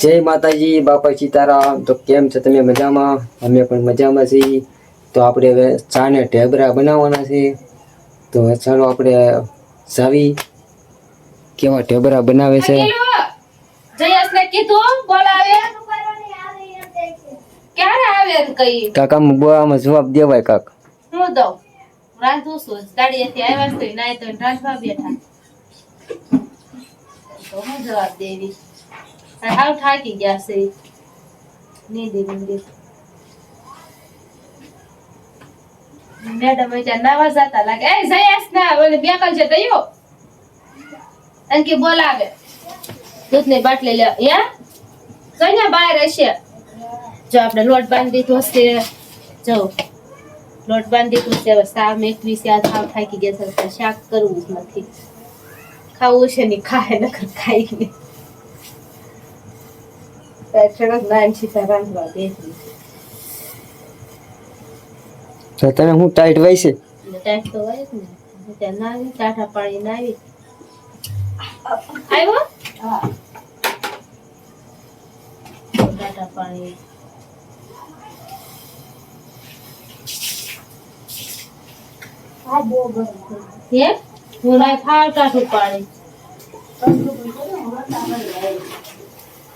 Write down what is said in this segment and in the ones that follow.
જય માતાજી બાપા સીતારામ. તો કેમ છે તમે મજામાં? અમે પણ મજામાં છીએ. તો આપણે હવે ચા ને ઢેબરા બનાવવાના છે તો ચાલો આપણે જાવી કેવા ઢેબરા બનાવે છે. કાકા બોવામાં જવાબ દેવાય કાક. હું દઉં. રાંધું છું દાડીએથી આવ્યા છે નાય તો રાંધવા બેઠા. તો હું જવાબ દેવી? આ હાવ થાકી ગયા છે નીંદી નીંદી મેડમ ત્યાં નવા જતા લાગે? એ, જયેશ ના, ઓલે બેકલ છે તયો અને કે બોલાવે. દૂધની બાટલી લે હે કઈ બહાર હશે? જો આપણે લોટ બાંધી દીધો છે. જો, લોટ બાંધી દીધો છે સાવ મેકવી છે, આ થાવ થાકી ગયા છે તો શાક કરવું નથી. ખાવું છે ને, ખાય, નકર ખાઈ ને થોડોક નાન સીતા રાંધવા દેખી તો તને હું ટાઈટ વાય છે? તો નાવી ટાટા પાણી નાવી આવ્યો? હા પાણી હે? હું ના ખાવ પાણી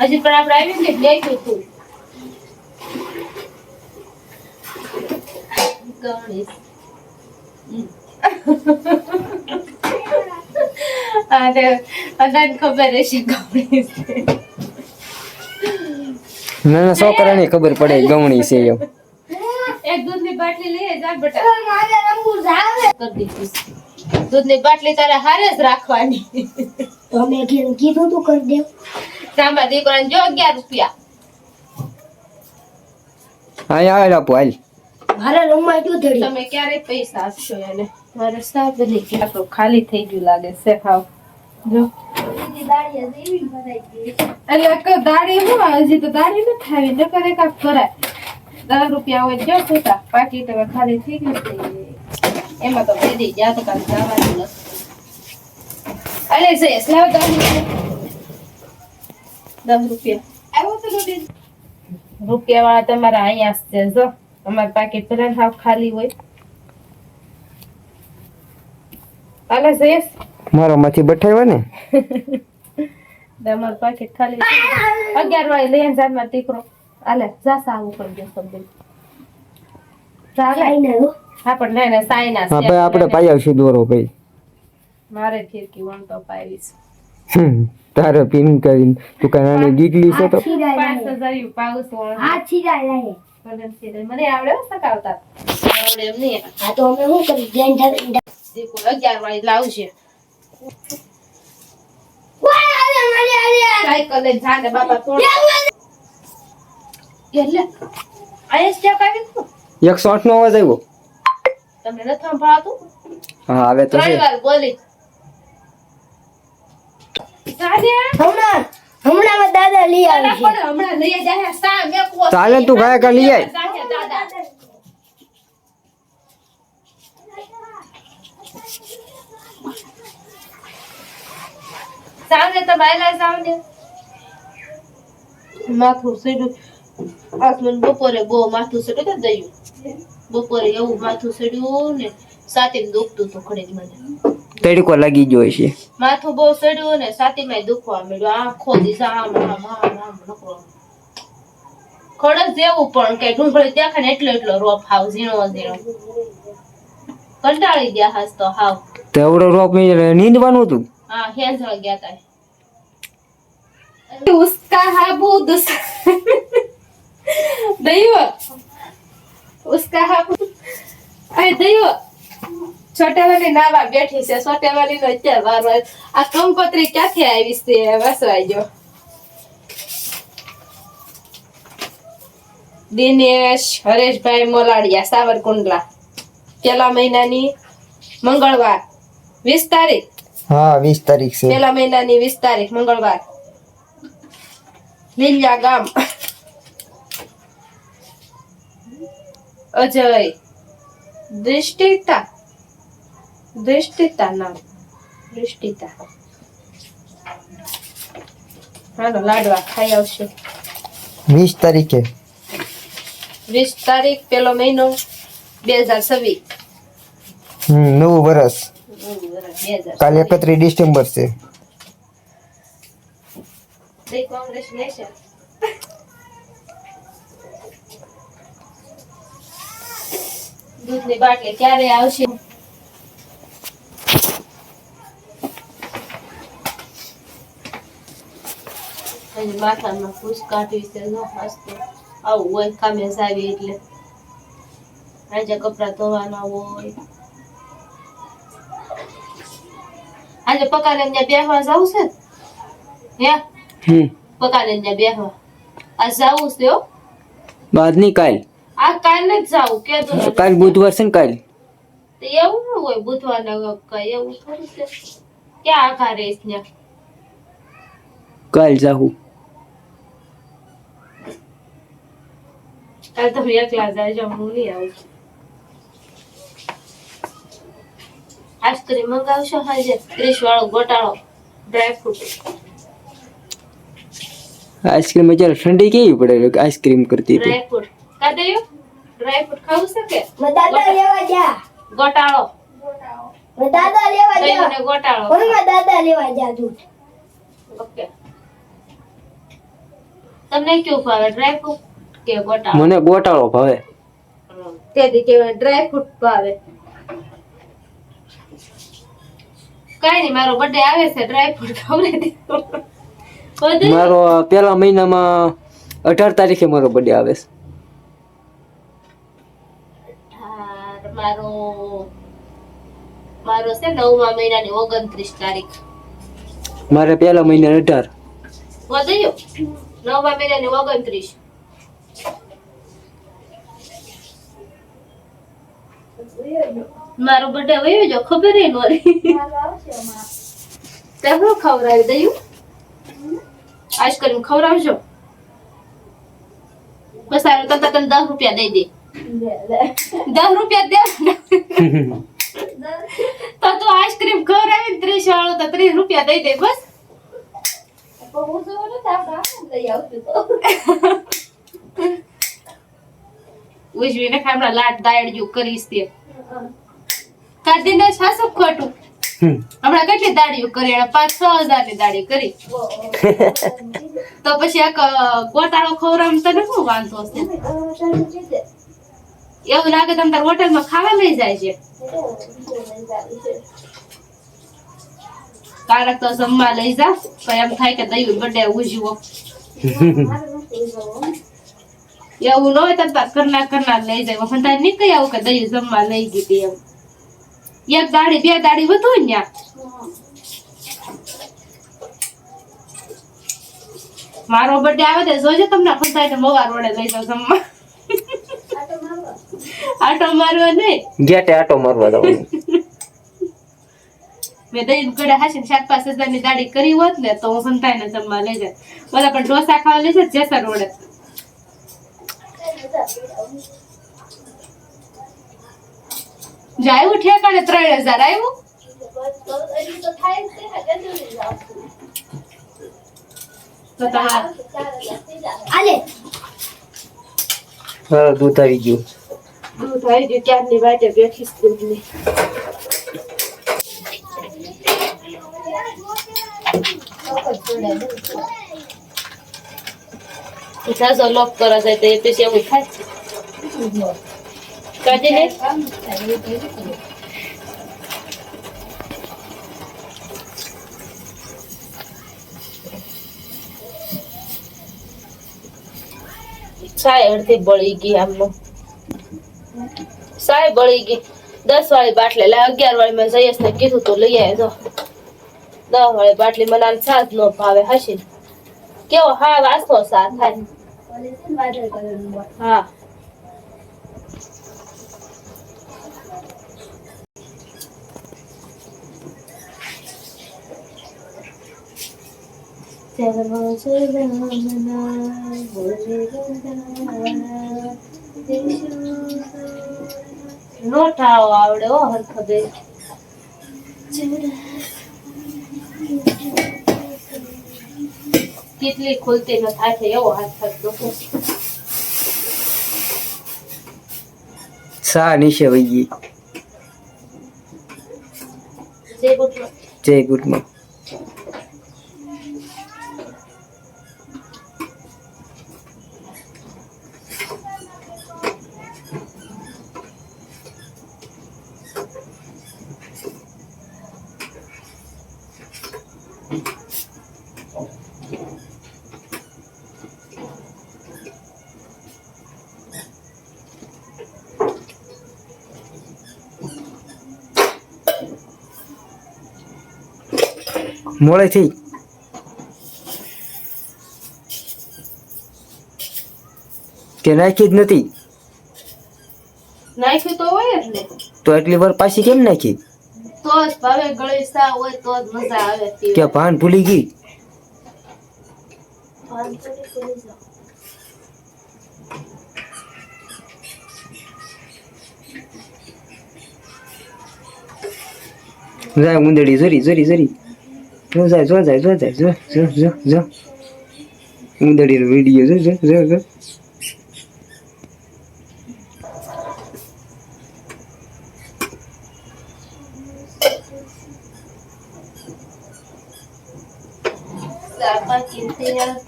હજી પણ આપણે આવી ને લેખ્યું તું. ગણેશ. ખબર હશે ગણેશ. નાના છોકરાને ખબર પડે ગમણી છે એમ. એક દૂધની બાટલી લઈએ જા બેટા. કરી દીધું દૂધની બાટલી તારે હારે જ રાખવાની. તમે કેમ કીધું તું કરી દેવ. તામા દીકરાને જો અગિયાર રૂપિયા. અહીંયા આવે આપો હાલ. મારે રમવા જો ધડી તમે ક્યારે પૈસા આપશો એને. મારે સાહેબ નહીં કે આ તો ખાલી થઈ ગયું લાગે છે હાવ. જો. એટલે દાડી હું હજી તો દાડી ન થાય ન કરે કાક કરાય દસ રૂપિયા હોય જો છૂટા બાકી તો ખાલી થઈ ગયું એમાં તો બેદી ગયા તો કાલ જવાનું નથી. અરે જયેશ લાવ દસ રૂપિયા દસ રૂપિયા. રૂપિયા વાળા તમારા અહીંયા જ જો. અમાર પાકીટ પેલા હાવ ખાલી હોય. અલે જયેશ. મારો માંથી બઠાવ્યો ને? તમારું પાકીટ ખાલી. અગિયાર વાળી લઈને જાય મારો દીકરો. આલે જા સાવું કરી દે સમજે. હા. પણ ના ના સાઈના હા ભાઈ આપણે પાઈ આવશું દોરો ભાઈ. મારે ફિરકી વણતો પાવીશ હમ, તારે પિન કરીને તું કઈ નાની ગીગલી છે તો પાંચ હજાર વણ આ છીરાય લાગે. મને આવડે સકાવતા આવડે એમ નહીં. આ તો અમે શું કરી દીકરો અગિયાર વાળી લાવશે સાયકલ લઈને જાને બાપા તો એટલે આયસ ચેક આવી એક એકસો આઠ નો અવાજ આવ્યો. તમને નથી સંભળાતું? હા આવે તો ત્રણ વાર બોલી. હમણાં હમણાં દાદા લઈ આવી છે. હમણાં લઈ જાય. સા મેકવો ચાલે તું ગાય કા લઈ આય. સાવને તો બાયલા સાવને માથું સીડું આસમાન બપોરે બહુ માથું સીડું તો દયું. બપોરે એવું માથું સડ્યું ને સાથે દુખતું તો ખડે મને તડકો લાગી ગયો છે માથું બહુ સડ્યું ને છાતીમાં દુખવા મળ્યું આખો દિવસ આમ આમ આમ આમ નકરો ખડસ જેવું પણ કે ડુંગળી દેખાય ને એટલો એટલો રોપ હાવ ઝીણો ઝીણો કંટાળી ગયા હાસ તો હાવ તો એવડો રોપ નીંદવાનું હતું હા હેંઝળ ગયા તા उसका हाबू दुस दयो उसका हाबू અરે દયો છોટેવાલી નાવા બેઠી છે છોટેવાલી નો અત્યારે વાર આ કંકોત્રી ક્યાંથી આવી છે વસવાઈ ગયો. દિનેશ હરેશભાઈ મોલાડિયા સાવરકુંડલા. પેલા મહિનાની મંગળવાર. વીસ તારીખ? હા વીસ તારીખ છે. પેલા મહિનાની વીસ તારીખ મંગળવાર. લીલિયા ગામ. અજય. દૃષ્ટિતા દૃષ્ટિતા નામ દૃષ્ટિતા. હાલો લાડવા ખાઈ આવશે. વીસ તારીખે. વીસ તારીખ પેલો મહિનો બે હજાર છવ્વીસ. નવું વર્ષ કાલે એકત્રીસ ડિસેમ્બર છે. કોંગ્રેચ્યુલેશન દૂધની બાટલી ક્યારે આવશે? હજી માથામાં ફૂસ કાઢવી છે ન હસતો. આવું હોય કામે આવી એટલે. આજે કપડા ધોવાના હોય. આજે પકાને ત્યાં બેહવા જવું છે? ને? હે પકાને ત્યાં બેહવા. આ જવું છે હો. બાદ નહીં કાલ. આ કાલે જ જાવું. કાલ બુધવાર છે ને કાલ. એવું ન હોય બુધવારના કઈ એવું થોડું છે. ક્યાં આખા રહીશ ત્યાં? કાલ જાહું. કાલ તમે એકલા જાજો હું નહીં આવું આઈસ્ક્રીમ મંગાવશો હાજે ત્રીસ વાળો ગોટાળો ડ્રાયફ્રૂટ આઈસ્ક્રીમ અત્યારે ઠંડી કેવી પડે આઈસ્ક્રીમ કરતી હતી ડ્રાયફ્રૂટ કા દયો ડ્રાયફ્રૂટ ખાવું છે કે મેં દાદા લેવા જા ગોટાળો મેં દાદા લેવા દહીં જા ને ગોટાળો હવે મેં દાદા લેવા જા દૂધ ઓકે તમને કયું ભાવે ડ્રાયફ્રૂટ કે ગોટાળો. મને ગોટાળો ભાવે. તેથી કે ડ્રાય ફ્રૂટ ભાવે. કાઈ નહીં મારો બર્થડે આવે છે ડ્રાયફ્રૂટ ખવડાવી દીધું મારો પેલા મહિનામાં અઢાર તારીખે મારો બર્થડે આવે છે. મારો મારો છે નવમા મહિનાની ઓગણત્રીસ તારીખ. મારે પહેલા મહિના અઢાર. વધ્યો. નવમા મહિનાની ઓગણત્રીસ. મારો બર્થડે વયો જો ખબર એ નોરી તે હું ખવડાવી દયું આઈસ્ક્રીમ ખવડાવજો. બસ આ તો તને દસ રૂપિયા દઈ દે. દસ રૂપિયા દે. તો તું આઈસ્ક્રીમ ખવડાવી ત્રીસ વાળો તો ત્રીસ રૂપિયા દઈ દે બસ. ઉજવીને ખામડા લાટ દાયડ્યું કરીશ તે. કાઢીને સબ ખોટું. હમણાં કેટલી દાડીઓ કરી? એને પાંચ છ હજારની દાડી કરી. તો પછી એક ગોટાળો ખવડાવવામાં તને શું વાંધો છે એવું લાગે તમે તાર હોટલમાં ખાવા લઈ જાય છે. કારક તો જમવા લઈ જા તો એમ થાય કે દયું બર્થડે ઉજવો. એવું ન હોય તો કરનાર કરનાર કરના લઈ જાય. પણ તારે નીકળી આવું કે દહીં જમવા લઈ ગઈ એમ. એક દાડી બે દાડી વધુ ને. મારો બર્થડે આવે તો જોજો તમને ખુશાઈ મોવા રોડે લઈ જાવ જમવા. આટો મારવા નહીં. ગેટે આટો મારવા જવાનું. મેં દહીં ગળે હાસીને સાત પાંચ હજારની દાડી કરી હોત ને તો હું સંતાઈને જમવા લઈ જાય બધા પણ ઢોસા ખાવા લઈ જાય જેસર રોડે. જો આવ્યું ઠેકાણે ત્રણ હજાર આવ્યું તો તમારે આલે. હા દૂધ આવી ગયું. દૂધ આવી ગયું ક્યારની વાટે બેઠી દૂધની સાસો લોક કરવા જાય તો પછી એવું થાય. કાઢી લે અડધી બળી ગઈ આમનો. સાય બળી ગઈ. દસ વાળી બાટલી. એટલે અગિયાર વાળી મેં જયેશ કીધું તો, લઈ આવે જો. દસ વાળી બાટલી મને સાત નો ભાવે, હશે કેવો હા વાસનો સાથ થાય. હા નોટાઓ આવડે હો હરખો બે કેટલી ખુલતી ન થાય છે એવો હાથ હાથ દુખે સા નીચે વહી ગઈ. જે ગુટલો જય ગુડમાં મોડે થઈ કે નાખી જ નથી. નાખ્યું તો હોય જ તો એટલી વાર પાછી કેમ નાખી? તો જ ભાવે ગળી સા હોય તો જ મજા આવે કે. ભાન ભૂલી ગઈ. ભાન ભૂલી જાઉં. જાય ઊંધડી જરી જરી જરી. જો જાય જો જાય જો જાય જો જો જો જો ઉંદડીનો વીડિયો જો જો જો જો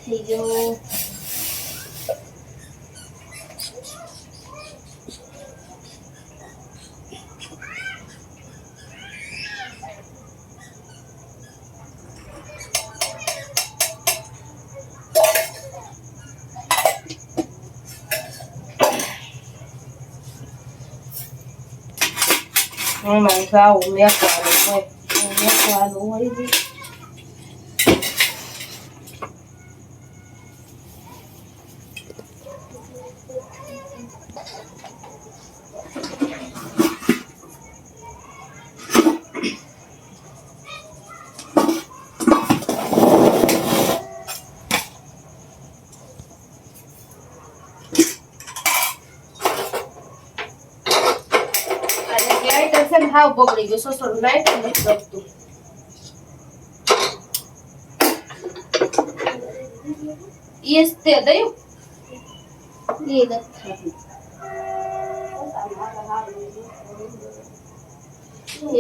થઈ ગયો હોય છે. અને લાઇટર છે ને હાવ બગડી ગયો સોસોનું લાઈટ નથી લગતું જ તે દયું? ઈ નથી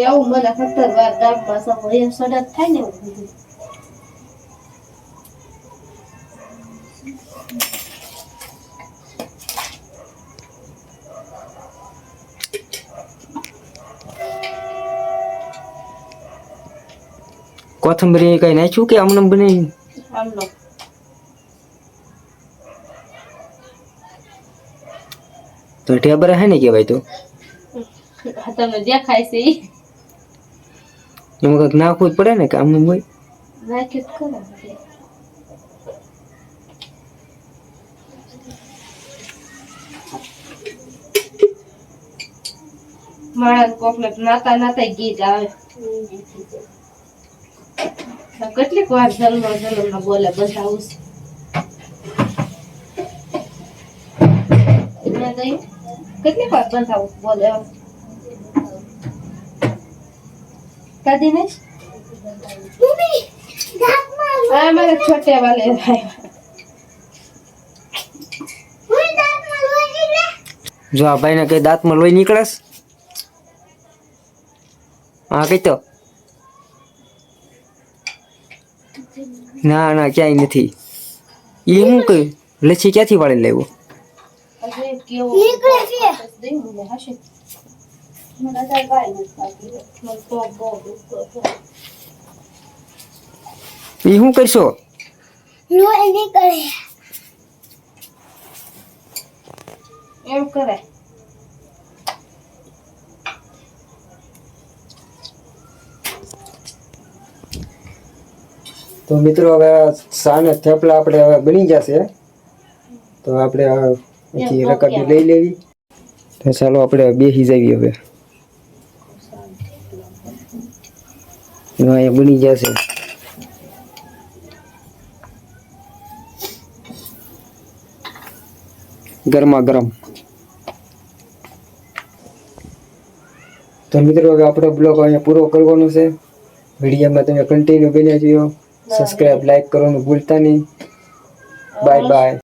એવું મને ખતર વાર ગામમાં સૌ એ સડક થાય ને એવું કોથમરી કઈ નાખ્યું કે આમને. બની તો ઢેબરા હે ને કહેવાય તો? તમને દેખાય છે એમાં કંઈક નાખવું જ પડે ને કે આમનું હોય? માણસ કોકને નાતા નાતા ગીત આવે. કેટલીક વાર જન્મ જન્મ બોલે બધા આવું છે. મેં કહ્યું, કેટલીક વાર બંધાવું બોલે. કાઢી નાખ. આ અમારે છોટે ભાઈ જો આ ભાઈને કઈ દાંતમાં લોહી નીકળેસ હા કઈ તો. ના ના ક્યાંય નથી. એ હું કહ્યું લચ્છી ક્યાંથી વાળી લેવો એ શું કરશો? છે. દઈ મને હશે મને તાર કાંઈ નથી થતું. મને તો બહુ દુખતો હતો. એ શું કરશો લોહી નીકળે એમ કરાય તો મિત્રો હવે સાને થેપલા આપણે હવે બની જશે. તો આપણે પછી રકડી લઈ લેવી. તો ચાલો આપણે બેસી જઈએ હવે. અહીંયા બની જશે. ગરમા ગરમ તો મિત્રો હવે આપણો બ્લોગ અહીંયા પૂરો કરવાનો છે. વિડીયોમાં તમે કન્ટિન્યુ બન્યા છો સબસ્ક્રાઇબ લાઈક કરવાનું ભૂલતા નહીં. Bye bye